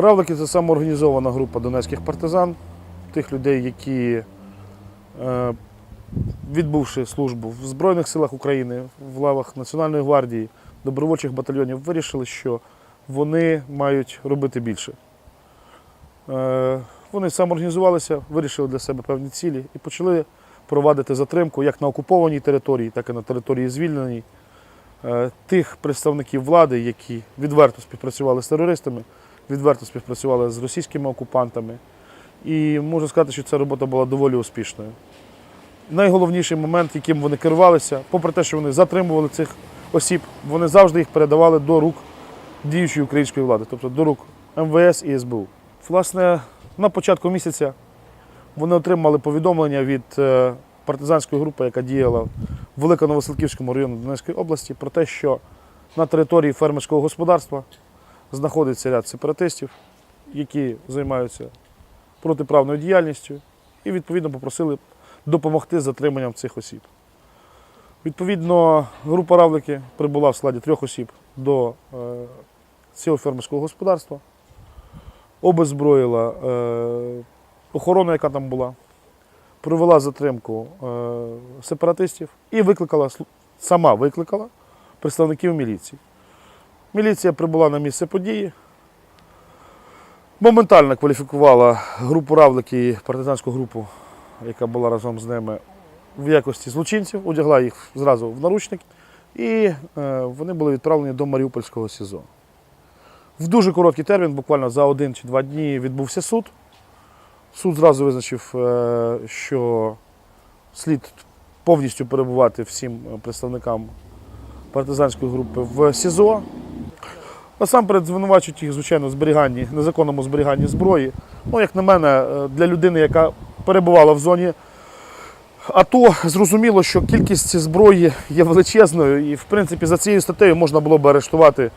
Равлики це самоорганізована група донецьких партизан, тих людей, які, е, відбувши службу в Збройних силах України, в лавах Національної гвардії, добровольчих батальйонів, вирішили, що вони мають робити більше. Е, Вони самоорганізувалися, вирішили для себе певні цілі і почали провадити затримку як на окупованій території, так і на території звільненій е, тих представників влади, які відверто співпрацювали з терористами, відверто співпрацювали з російськими окупантами. І можу сказати, що ця робота була доволі успішною. Найголовніший момент, яким вони керувалися, попри те, що вони затримували цих осіб, вони завжди їх передавали до рук діючої української влади, тобто до рук МВС і СБУ. Власне, на початку місяця вони отримали повідомлення від е, партизанської групи, яка діяла в Великоновосилківському районі Донецької області, про те, що на території фермерського господарства знаходиться ряд сепаратистів, які займаються протиправною діяльністю, і відповідно попросили допомогти з затриманням цих осіб. Відповідно, група Равлики прибула в складі трьох осіб до е, цього фермерського господарства, обезброїла е, охорону, яка там була, провела затримку е, сепаратистів і викликала, сама викликала представників міліції. Міліція прибула на місце події, моментально кваліфікувала групу Равлики і партизанську групу, яка була разом з ними в якості злочинців, одягла їх зразу в наручники, і е, вони були відправлені до Маріупольського СІЗО. В дуже короткий термін, буквально за один чи два дні, відбувся суд. Суд зразу визначив, е, що слід повністю перебувати всім представникам партизанської групи в СІЗО. Насамперед звинувачують їх, звичайно, зберіганні, незаконному зберіганні зброї. Ну, як на мене, е, для людини, яка перебувала в зоні АТО, зрозуміло, що кількість зброї є величезною, і, в принципі, за цією статтею можна було б арештувати,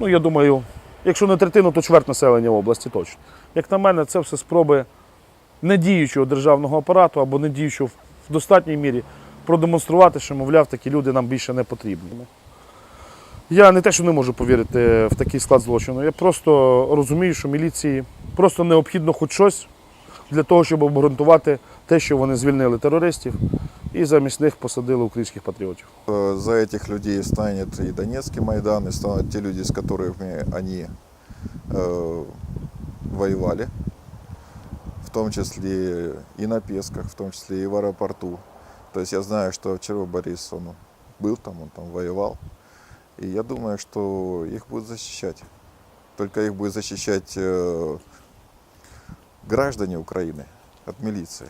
ну, я думаю, якщо не третину, то чверть населення області точно. Як на мене, це все спроби недіючого державного апарату або недіючого в достатній мірі продемонструвати, що, мовляв, такі люди нам більше не потрібні. Я не те, що не можу повірити в такий склад злочину. Я просто розумію, що міліції просто необхідно хоч щось для того, щоб обґрунтувати те, що вони звільнили терористів і замість них посадили українських патріотів. Э, За этих людей станет и Донецкий Майдан, и станут те люди, с которыми они э, воевали, в том числе и на Песках, в том числе и в аэропорту. То есть я знаю, что вчера Борис, он был там, он там воевал. И я думаю, что их будут защищать. Только их будет защищать э, граждане Украины от милиции.